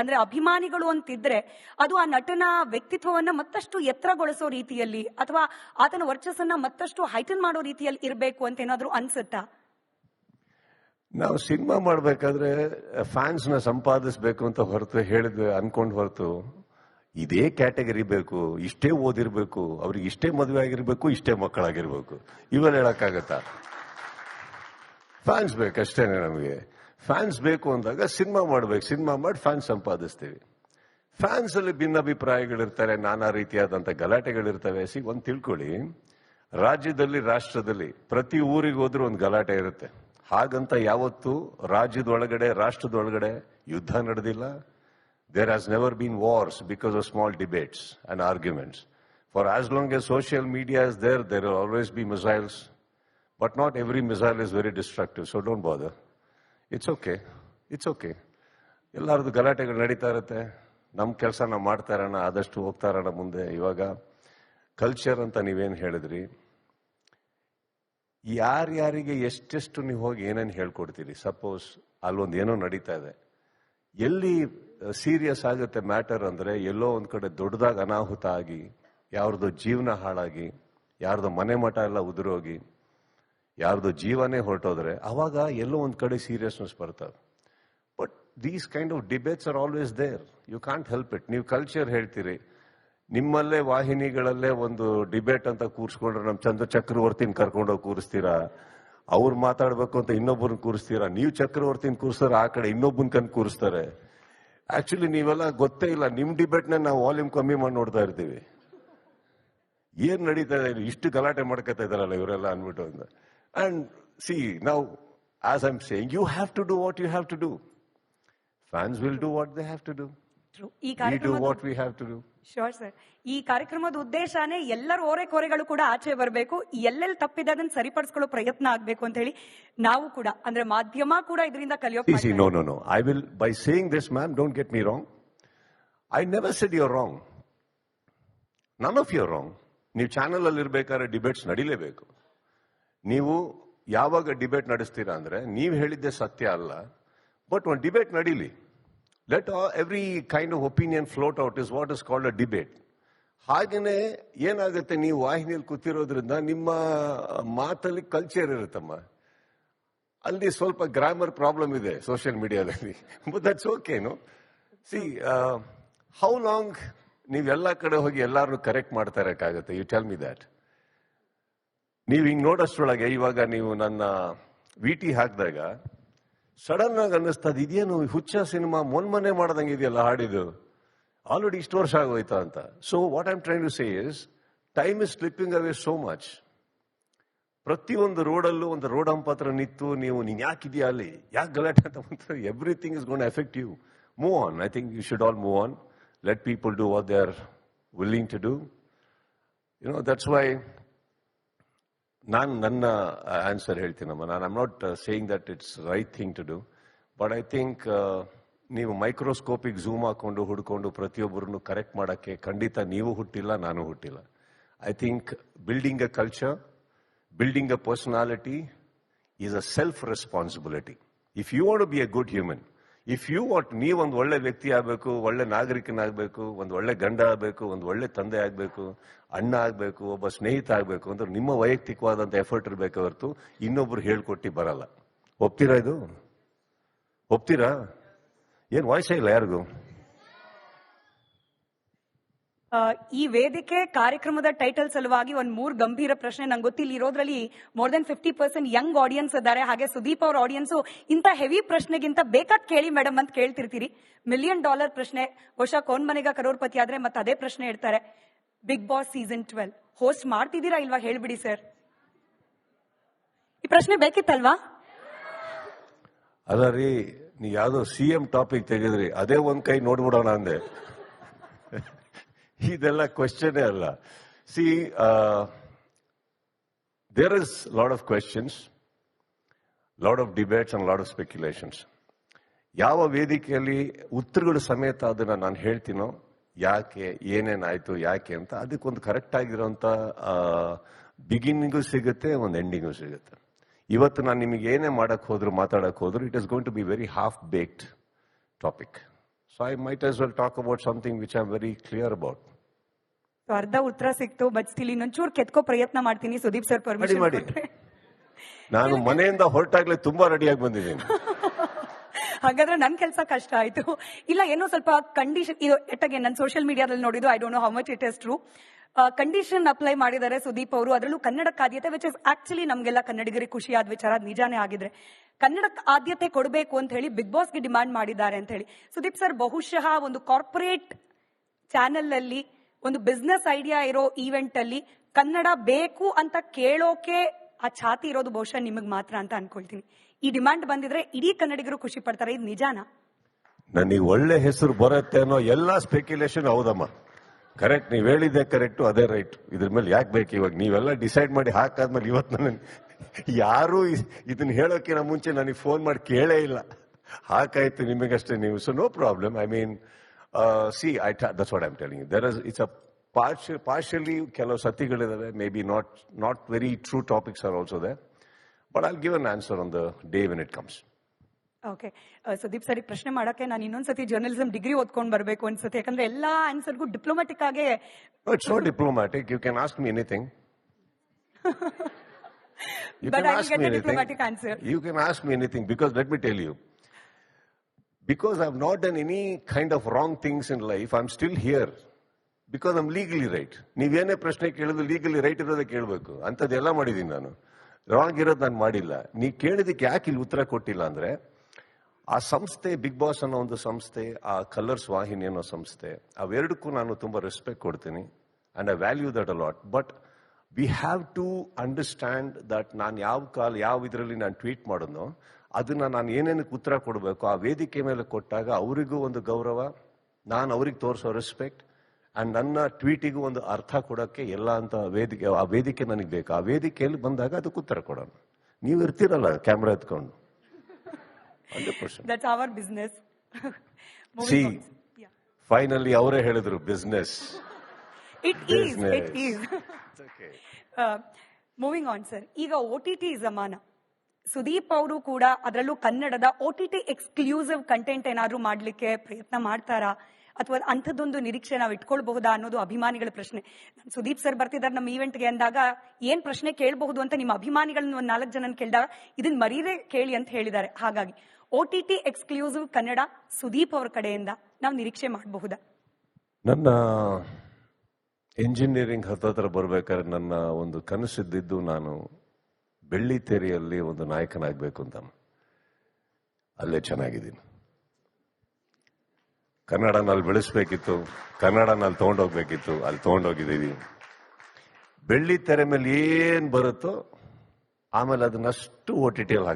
ಅಂದ್ರೆ ಅಭಿಮಾನಿಗಳು ಅಂತಿದ್ರೆ ಅದು ಆ ನಟನ ವ್ಯಕ್ತಿತ್ವವನ್ನ ಮತ್ತಷ್ಟು ಎತ್ತರಗೊಳಿಸೋ ರೀತಿಯಲ್ಲಿ ಅಥವಾ ಆತನ ವರ್ಚಸ್ಸನ್ನ ಮತ್ತಷ್ಟು ಹೈಟನ್ ಮಾಡೋ ರೀತಿಯಲ್ಲಿ ಇರಬೇಕು ಅಂತ ಏನಾದ್ರೂ ಅನ್ಸುತ್ತಾ? ನಾವು ಸಿನಿಮಾ ಮಾಡಬೇಕಾದ್ರೆ ಫ್ಯಾನ್ಸ್ನ ಸಂಪಾದಿಸಬೇಕು ಅಂತ ಹೊರತು ಹೇಳಿದ್ವಿ, ಅನ್ಕೊಂಡು ಹೊರತು. ಇದೇ ಕ್ಯಾಟಗರಿ ಬೇಕು, ಇಷ್ಟೇ ಓದಿರ್ಬೇಕು, ಅವ್ರಿಗೆ ಇಷ್ಟೇ ಮದುವೆ ಆಗಿರ್ಬೇಕು, ಇಷ್ಟೇ ಮಕ್ಕಳಾಗಿರ್ಬೇಕು. ಇವೆಲ್ಲ ಹೇಳಕ್ಕಾಗತ್ತಾ? ಫ್ಯಾನ್ಸ್ ಬೇಕಷ್ಟೇನೆ ನಮಗೆ. ಫ್ಯಾನ್ಸ್ ಬೇಕು ಅಂದಾಗ ಸಿನಿಮಾ ಮಾಡ್ಬೇಕು. ಸಿನಿಮಾ ಮಾಡಿ ಫ್ಯಾನ್ಸ್ ಸಂಪಾದಿಸ್ತೀವಿ. ಫ್ಯಾನ್ಸ್ ಅಲ್ಲಿ ಭಿನ್ನಾಭಿಪ್ರಾಯಗಳಿರ್ತಾರೆ, ನಾನಾ ರೀತಿಯಾದಂಥ ಗಲಾಟೆಗಳಿರ್ತವೆ. ಸಿ, ಒಂದು ತಿಳ್ಕೊಳ್ಳಿ. ರಾಜ್ಯದಲ್ಲಿ, ರಾಷ್ಟ್ರದಲ್ಲಿ ಪ್ರತಿ ಊರಿಗೆ ಹೋದ್ರೂ ಒಂದು ಗಲಾಟೆ ಇರುತ್ತೆ. ಹಾಗಂತ ಯಾವತ್ತು ರಾಜ್ಯದೊಳಗಡೆ, ರಾಷ್ಟ್ರದೊಳಗಡೆ ಯುದ್ಧ ನಡೆದಿಲ್ಲ. There has never been wars because of small debates and arguments for as long as social media is there there always be missiles but not every missile is very destructive so don't bother it's okay it's okay ಎಲ್ಲರದು ಗಲಾಟೆಗಳು ನಡೀತಾ ಇರುತ್ತೆ. ನಮ್ಮ ಕೆಲಸ ನಾವು ಮಾಡ್ತಾ ಇರೋಣ ಆದಷ್ಟು ಹೋಗ್ತಾ ಇರೋಣ ಮುಂದೆ. ಇವಾಗ ಕಲ್ಚರ್ ಅಂತ ನೀವೇನು ಹೇಳಿದ್ರಿ? ಯಾರ್ಯಾರಿಗೆ ಎಷ್ಟೆಷ್ಟು ನೀವು ಹೋಗಿ ಏನೇನು ಹೇಳ್ಕೊಡ್ತೀರಿ? ಸಪೋಸ್ ಅಲ್ಲೊಂದು ಏನೋ ನಡೀತಾ ಇದೆ. ಎಲ್ಲಿ ಸೀರಿಯಸ್ ಆಗುತ್ತೆ ಮ್ಯಾಟರ್ ಅಂದರೆ ಎಲ್ಲೋ ಒಂದು ಕಡೆ ದೊಡ್ಡದಾಗಿ ಅನಾಹುತ ಆಗಿ, ಯಾರ್ದೋ ಜೀವನ ಹಾಳಾಗಿ, ಯಾರ್ದೋ ಮನೆ ಮಠ ಎಲ್ಲ ಉದುರೋಗಿ ಯಾರ್ದೋ ಜೀವನೇ ಹೊರಟೋದ್ರೆ ಅವಾಗ ಎಲ್ಲೋ ಒಂದ್ ಕಡೆ ಸೀರಿಯಸ್ನೆಸ್ ಬರ್ತದೆ but these kind of debates are always there you can't help it ನೀವು ಕಲ್ಚರ್ ಹೇಳ್ತೀರಿ, ನಿಮ್ಮಲ್ಲೇ ವಾಹಿನಿಗಳಲ್ಲೇ ಒಂದು ಡಿಬೇಟ್ ಅಂತ ಕೂರಿಸ್ಕೊಂಡ್ರೆ ನಮ್ಮ ಚಂದ್ರ ಚಕ್ರವರ್ತಿನ ಕರ್ಕೊಂಡೋಗಿ ಕೂರಿಸ್ತೀರಾ? ಅವ್ರು ಮಾತಾಡ್ಬೇಕು ಅಂತ ಇನ್ನೊಬ್ಬರನ್ನ ಕೂರಿಸ್ತೀರಾ? ನೀವು ಚಕ್ರವರ್ತಿನ ಕೂರಿಸ್ತಾರೆ ಆ ಕಡೆ ಇನ್ನೊಬ್ಬನ ಕನ್ ಕೂರಿಸ್ತಾರೆ. ಆಕ್ಚುಲಿ ನೀವೆಲ್ಲ ಗೊತ್ತೇ ಇಲ್ಲ. ನಿಮ್ಮ ಡಿಬೇಟ್ನ ನಾವು ವಾಲ್ಯೂಮ್ ಕಮ್ಮಿ ಮಾಡಿ ನೋಡ್ತಾ ಇರ್ತೀವಿ. ಏನ್ ನಡೀತಾ ಇದೆ? ಇಷ್ಟು ಗಲಾಟೆ ಮಾಡ್ಕೊತಾ ಇದಾರಲ್ಲ ಇವರೆಲ್ಲ ಅನ್ಬಿಟ್ಟು ಅಂತ see, now, as I'm saying, you have to do what you have to do. Fans will do what they have to do. True. ಈ ಶೋರ್ ಸರ್ ಈ ಕಾರ್ಯಕ್ರಮದ ಉದ್ದೇಶನೇ ಎಲ್ಲರ ಓರೆ ಕೋರೆಗಳು ಕೂಡ ಆಚೆ ಬರಬೇಕು ಎಲ್ಲೆಲ್ಲಿ ತಪ್ಪಿದೆ ಅದನ್ನ ಸರಿಪಡಿಸ್ಕೊಳ್ಳೋ ಪ್ರಯತ್ನ ಆಗಬೇಕು ಅಂತ ಹೇಳಿ ನಾವು ಕೂಡ ಅಂದ್ರೆ ಮಾಧ್ಯಮ ಕೂಡ ಇದರಿಂದ ಕಲಿಯೋಕೆ See, will no, no, no. I will, by saying this, ma'am, don't get me wrong. I never said you're wrong. None of you are wrong. ನೀವು ಚಾನಲ್ ಅಲ್ಲಿ ಇರಬೇಕಾದ್ರೆ ಡಿಬೇಟ್ಸ್ ನಡಿಲೇಬೇಕು ನೀವು ಯಾವಾಗ ಡಿಬೇಟ್ ನಡೆಸ್ತೀರಾ ಅಂದರೆ ನೀವು ಹೇಳಿದ್ದೆ ಸತ್ಯ ಅಲ್ಲ ಬಟ್ ಒಂದು ಡಿಬೇಟ್ ನಡೀಲಿ. Let every kind of opinion float out is what is called a debate ಹಾಗೆಯೇ ಏನಾಗುತ್ತೆ ನೀವು ವಾಹಿನಿಯಲ್ಲಿ ಕೂತಿರೋದ್ರಿಂದ ನಿಮ್ಮ ಮಾತಲ್ಲಿ ಕಲ್ಚರ್ ಇರುತ್ತಮ್ಮ. ಅಲ್ಲಿ ಸ್ವಲ್ಪ ಗ್ರಾಮರ್ ಪ್ರಾಬ್ಲಮ್ ಇದೆ ಸೋಷಿಯಲ್ ಮೀಡಿಯಾದಲ್ಲಿ but that's okay no see how long ನೀವೆಲ್ಲ ಕಡೆ ಹೋಗಿ ಎಲ್ಲರೂ ಕರೆಕ್ಟ್ ಮಾಡ್ತಾ ಇರೋಕ್ಕಾಗುತ್ತೆ? ಯು ಟೆಲ್ ಮಿ ದ್ಯಾಟ್ ನೀವು ಹಿಂಗೆ ನೋಡೋಷ್ಟ್ರೊಳಗೆ ಇವಾಗ ನೀವು ನನ್ನ ವಿ ಟಿ ಹಾಕಿದಾಗ ಸಡನ್ ಆಗಿ ಅನ್ನಿಸ್ತದ ಇದೇನು ಹುಚ್ಚ ಸಿನಿಮಾ ಮೊನ್ಮನೆ ಮಾಡ್ದಂಗೆ ಇದೆಯಲ್ಲ ಹಾಡಿದು ಆಲ್ರೆಡಿ ಇಷ್ಟು ವರ್ಷ ಆಗೋಯ್ತಾ ಅಂತ. So what I'm trying to say is time is slipping away so much ಪ್ರತಿಯೊಂದು ರೋಡಲ್ಲೂ ಒಂದು ರೋಡ್ ಹಂಪತ್ರ ನಿಂತು ನೀವು ನೀನು ಯಾಕಿದೆಯಾ ಅಲ್ಲಿ? ಯಾಕೆ ಗಲಾಟೆ ಅಂತ ಬಂದ್ರೆ everything is gone effect you move on I think you should all move on let people do what they are willing to do you know that's why ನಾನು ನನ್ನ ಆನ್ಸರ್ ಹೇಳ್ತೀನಮ್ಮ ನಾನು I'm not saying that it's right thing to do but I think ನೀವು ಮೈಕ್ರೋಸ್ಕೋಪಿಗೆ zoom ಹಾಕೊಂಡು, ಹುಡ್ಕೊಂಡು ಪ್ರತಿಯೊಬ್ಬರನ್ನು correct ಮಾಡೋಕ್ಕೆ ಖಂಡಿತ ನೀವು ಹುಟ್ಟಿಲ್ಲ, ನಾನು ಹುಟ್ಟಿಲ್ಲ. I think building a culture building a personality is a self responsibility if you want be a good human if you what ನೀವೊಂದು ಒಳ್ಳೆ ವ್ಯಕ್ತಿ ಆಗಬೇಕು, ಒಳ್ಳೆ ನಾಗರಿಕನಾಗಬೇಕು, ಒಂದು ಒಳ್ಳೆ ಗಂಡ ಆಗಬೇಕು, ಒಂದು ಒಳ್ಳೆ ತಂದೆ ಆಗಬೇಕು, ಅಣ್ಣ ಆಗಬೇಕು, ಒಬ್ಬ ಸ್ನೇಹಿತ ಆಗಬೇಕು ಅಂದ್ರೆ ನಿಮ್ಮ ವೈಯಕ್ತಿಕವಾದಂಥ ಎಫರ್ಟ್ ಇರಬೇಕು ಹೊರತು ಇನ್ನೊಬ್ರು ಹೇಳ್ಕೊಟ್ಟು ಬರಲ್ಲ. ಒಪ್ತೀರಾ ಇದು? ಒಪ್ತೀರಾ? ಏನು ವಾಯ್ಸೇ ಇಲ್ಲ ಯಾರಿಗೂ? ಈ ವೇದಿಕೆ ಕಾರ್ಯಕ್ರಮದ ಟೈಟಲ್ ಸಲುವಾಗಿ ಒಂದ್ ಮೂರ್ ಗಂಭೀರ ಪ್ರಶ್ನೆ ನಂಗೆ ಗೊತ್ತಿಲ್ಲ. ಇರೋದ್ರಲ್ಲಿ more than fifty percent young audience ಇದ್ದಾರೆ. ಹಾಗೆ ಸುದೀಪ್ ಅವ್ರ ಆಡಿಯನ್ಸ್ ಇಂತ ಹೆವಿ ಪ್ರಶ್ನೆಗಿಂತ ಬೇಕಾದ್ ಕೇಳಿ ಮೇಡಮ್ ಅಂತ ಕೇಳ್ತಿರ್ತೀರಿ. ಮಿಲಿಯನ್ ಡಾಲರ್ ಪ್ರಶ್ನೆ, ಬಹುಶಃ ಕೋನ್ ಮನೆಗ ಕರೋರ್ಪತಿ ಆದ್ರೆ ಮತ್ತೆ ಅದೇ ಪ್ರಶ್ನೆ ಇಡ್ತಾರೆ Bigg Boss season twelve host ಮಾಡ್ತಿದ್ದೀರಾ ಇಲ್ವಾ ಹೇಳ್ಬಿಡಿ ಸರ್ ಈ ಪ್ರಶ್ನೆ ಬೇಕಿತ್ತಲ್ವಾ? ಅಲ್ಲ ರೀ, ನೀ ಯಾವ್ದೋ ಸಿ ಎಂ ಟಾಪಿಕ್ ತೆಗೆದ್ರಿ. ಅದೇ ಒಂದ್ ಕೈ ನೋಡ್ಬಿಡೋಣ ಅಂದೆ. ಇದೆಲ್ಲ ಕ್ವಶನೇ ಅಲ್ಲ. See there is lot of questions lot of debates and lot of speculations ಯಾವ ವೇದಿಕೆಯಲ್ಲಿ ಉತ್ತರಗಳು ಸಮೇತ ಅದನ್ನ ನಾನು ಹೇಳ್ತೀನೋ, ಯಾಕೆ ಏನೇನಾಯ್ತು ಯಾಕೆ ಅಂತ ಅದಕ್ಕೊಂದು ಕರೆಕ್ಟ್ ಆಗಿರೋಂಥ ಬಿಗಿನಿಂಗು ಸಿಗುತ್ತೆ, ಒಂದು ಎಂಡಿಂಗು ಸಿಗುತ್ತೆ. ಇವತ್ತು ನಾನು ನಿಮಗೆ ಏನೇ ಮಾಡಕ್ ಹೋದ್ರು, ಮಾತಾಡಕ್ ಹೋದ್ರು it is going to be very half baked topic so I might as well talk about something which which very very clear about. So, ಅರ್ಧ ಉತ್ತರ ಸಿಕ್ತು ಬಟ್ ಸ್ಟಿಲ್ ಇನ್ನೊಂಚೂರು ಕೆತ್ಕೋ ಪ್ರಯತ್ನ ಮಾಡ್ತೀನಿ. ಸುದೀಪ್ ಸರ್ ಪರ್ಮಿಷನ್ ಮಾಡಿ. ನಾನು ಮನೆಯಿಂದ ಹೊರಟಾಗ್ಲೇ ತುಂಬಾ ರೆಡಿಯಾಗಿ ಬಂದಿದ್ದೀನಿ. ಹಾಗಾದ್ರೆ ನನ್ ಕೆಲಸ ಕಷ್ಟ ಆಯ್ತು. ಇಲ್ಲ ಏನೋ ಸ್ವಲ್ಪ ಕಂಡೀಷನ್ ಇದು ಎಟ್ಟಾಗೆ ನನ್ನ ಸೋಷಿಯಲ್ ಮೀಡಿಯಾದಲ್ಲಿ ನೋಡಿದ್ದು I don't know how much it is true condition apply ಮಾಡಿದ್ದಾರೆ ಸುದೀಪ್ ಅವರು. ಅದರಲ್ಲೂ ಕನ್ನಡಕ್ಕೆ ಆದ್ಯತೆ ವಿಚ್ ಇಸ್ ಆಕ್ಚುಲಿ ನಮ್ಗೆಲ್ಲ ಕನ್ನಡಿಗರಿಗೆ ಖುಷಿಯಾದ ವಿಚಾರ ನಿಜಾನೇ ಆಗಿದ್ರೆ. ಕನ್ನಡಕ್ಕೆ ಆದ್ಯತೆ ಕೊಡಬೇಕು ಅಂತ ಹೇಳಿ ಬಿಗ್ ಬಾಸ್ಗೆ ಡಿಮಾಂಡ್ ಮಾಡಿದ್ದಾರೆ ಅಂತ ಹೇಳಿ. ಸುದೀಪ್ ಸರ್ ಬಹುಶಃ ಒಂದು ಕಾರ್ಪೊರೇಟ್ ಚಾನೆಲ್ ಅಲ್ಲಿ ಒಂದು ಬಿಸ್ನೆಸ್ ಐಡಿಯಾ ಇರೋ ಈವೆಂಟ್ ಅಲ್ಲಿ ಕನ್ನಡ ಬೇಕು ಅಂತ ಕೇಳೋಕೆ ಆ ಛಾತಿ ಇರೋದು ಬಹುಶಃ ನಿಮಗ್ ಮಾತ್ರ ಅಂತ ಅನ್ಕೊಳ್ತೀನಿ. ಈ ಡಿಮ್ಯಾಂಡ್ ಬಂದಿದ್ರೆ ಇಡೀ ಕನ್ನಡಿಗರು ಖುಷಿ ಪಡ್ತಾರೆ, ಇದು ನಿಜಾನಾ? ನನಗೆ ಒಳ್ಳೆ ಹೆಸರು ಬರುತ್ತೆ ಅನ್ನೋ ಎಲ್ಲಾ ಸ್ಪೆಕ್ಯುಲೇಷನ್ ಹೌದಮ್ಮ. ಕರೆಕ್ಟ್ ನೀವ್ ಹೇಳಿದ್ದೆ ಕರೆಕ್ಟ್ ಅದೇ ರೈಟ್ ಇದ್ರ ಮೇಲೆ ಯಾಕೆ ಬೇಕು ಇವಾಗ? ನೀವೆಲ್ಲ ಡಿಸೈಡ್ ಮಾಡಿ ಹಾಕಾದ್ಮೇಲೆ ಇವತ್ತು ನನ್ನ ಯಾರು ಇದನ್ನ ಹೇಳೋಕ್ಕಿಂತ ಮುಂಚೆ ನನಗೆ ಫೋನ್ ಮಾಡಿ ಕೇಳೇ ಇಲ್ಲ. ಹಾಕಾಯ್ತು ನಿಮಗಷ್ಟೇ ನೀವು so no problem I mean see I that's what I'm telling there is it's a partial partially ಕೆಲವು ಸತಿಗಳಿದಾವೆ may be not not very true topics are also they but I give an answer on the day when it comes okay Sudeep ಸರಿ ಪ್ರಶ್ನೆ ಮಾಡಕ್ಕೆ ನಾನು ಇನ್ನೊಂದ್ಸತಿ journalism degree ಓದ್ಕೊಂಡ್ ಬರಬೇಕು ಅನ್ಸುತ್ತೆ ಯಾಕಂದ್ರೆ ಎಲ್ಲಾ ಆನ್ಸರ್ಗೂ ಡಿಪ್ಲೊಮ್ಯಾಟಿಕ್ ಆಗೇ No, it's not diplomatic. You can ask me anything. You But can I will ask get me a anything. diplomatic answer. You can ask me anything because let me tell you. Because I've not done any kind of wrong things in life, I'm still here. Because I'm legally right ನೀವೇನೇ ಪ್ರಶ್ನೆ ಕೇಳಿದ್ರು legally right ಇರೋದೇ ಕೇಳಬೇಕು. ಅಂಥದ್ದೆಲ್ಲ ಮಾಡಿದ್ದೀನಿ ನಾನು. Wrong ಇರೋದು ನಾನು ಮಾಡಿಲ್ಲ. ನೀವು ಕೇಳಿದಕ್ಕೆ ಯಾಕೆ ಇಲ್ಲಿ ಉತ್ತರ ಕೊಟ್ಟಿಲ್ಲ ಅಂದರೆ ಆ ಸಂಸ್ಥೆ ಬಿಗ್ ಬಾಸ್ ಅನ್ನೋ ಒಂದು ಸಂಸ್ಥೆ ಆ ಕಲರ್ಸ್ ವಾಹಿನಿ ಅನ್ನೋ ಸಂಸ್ಥೆ ಅವೆರಡಕ್ಕೂ ನಾನು ತುಂಬ ರೆಸ್ಪೆಕ್ಟ್ ಕೊಡ್ತೀನಿ and I value that a lot but we have to understand that ನಾನು ಯಾವ ಕಾಲ್ ಯಾವ ಇದರಲ್ಲಿ ನಾನು ಟ್ವೀಟ್ ಮಾಡೋದು ಅದನ್ನ ನಾನು ಏನೇನಕ್ಕೆ ಉತ್ತರ ಕೊಡಬೇಕು? ಆ ವೇದಿಕೆ ಮೇಲೆ ಕೊಟ್ಟಾಗ ಅವರಿಗೂ ಒಂದು ಗೌರವ ನಾನು ಅವ್ರಿಗೆ ತೋರಿಸೋ ರೆಸ್ಪೆಕ್ಟ್ ಅಂಡ್ ನನ್ನ ಟ್ವೀಟಿಗೂ ಒಂದು ಅರ್ಥ ಕೊಡೋಕ್ಕೆ ಎಲ್ಲ ಅಂತ ವೇದಿಕೆ ಆ ವೇದಿಕೆ ನನಗೆ ಬೇಕು. ಆ ವೇದಿಕೆಯಲ್ಲಿ ಬಂದಾಗ ಅದಕ್ಕೆ ಉತ್ತರ ಕೊಡೋಣ. ನೀವು ಇರ್ತೀರಲ್ಲ ಕ್ಯಾಮ್ರಾ ಎತ್ಕೊಂಡು. ಸಿ ಫೈನಲಿ ಅವರೇ ಹೇಳಿದ್ರು business it is it is moving on sir ಈಗ ಓ ಟಿ ಟಿ ಜಮಾನ ಸುದೀಪ್ ಅವರು ಕೂಡ ಅದರಲ್ಲೂ ಕನ್ನಡದ O T T exclusive content ಏನಾದರೂ ಮಾಡ್ಲಿಕ್ಕೆ ಪ್ರಯತ್ನ ಮಾಡ್ತಾರಾ? ಅಥವಾ ಅಂಥದ್ದೊಂದು ನಿರೀಕ್ಷೆ ನಾವು ಇಟ್ಕೊಳ್ಬಹುದಾ ಅನ್ನೋದು ಅಭಿಮಾನಿಗಳ ಪ್ರಶ್ನೆ. ಸುದೀಪ್ ಸರ್ ಬರ್ತಿದ್ದಾರೆ ನಮ್ಮ ಈವೆಂಟ್ಗೆ ಅಂದಾಗ ಏನ್ ಪ್ರಶ್ನೆ ಕೇಳಬಹುದು ಅಂತ ನಿಮ್ಮ ಅಭಿಮಾನಿಗಳನ್ನ ಒಂದ್ ನಾಲ್ಕು ಜನ ಕೇಳಿದಾಗ ಇದನ್ನ ಮರೀದೇ ಕೇಳಿ ಅಂತ ಹೇಳಿದ್ದಾರೆ. ಹಾಗಾಗಿ O T T exclusive Kannada Sudeep ಅವರ ಕಡೆಯಿಂದ ನಾವು ನಿರೀಕ್ಷೆ ಮಾಡಬಹುದಾ? ನನ್ನ ಇಂಜಿನಿಯರಿಂಗ್ ಹತ್ತತ್ರ ಬರ್ಬೇಕಾದ್ರೆ ನನ್ನ ಒಂದು ಕನಸಿದ್ದಿದ್ದು ನಾನು ಬೆಳ್ಳಿ ತೆರೆಯಲ್ಲಿ ಒಂದು ನಾಯಕನಾಗಬೇಕು ಅಂತ ಅಲ್ಲೇ ಚೆನ್ನಾಗಿದ್ದೀನಿ. ಕನ್ನಡನಲ್ಲಿ ಬೆಳೆಸ್ಬೇಕಿತ್ತು ಕನ್ನಡನಲ್ಲಿ ತಗೊಂಡೋಗ್ಬೇಕಿತ್ತು, ಅಲ್ಲಿ ತಗೊಂಡೋಗಿದ್ದೀವಿ. ಬೆಳ್ಳಿ ತೆರೆ ಮೇಲೆ ಏನು ಬರುತ್ತೋ ಆಮೇಲೆ ಅದನ್ನಷ್ಟು ಓ ಟಿ ಟಿಯಲ್ಲಿ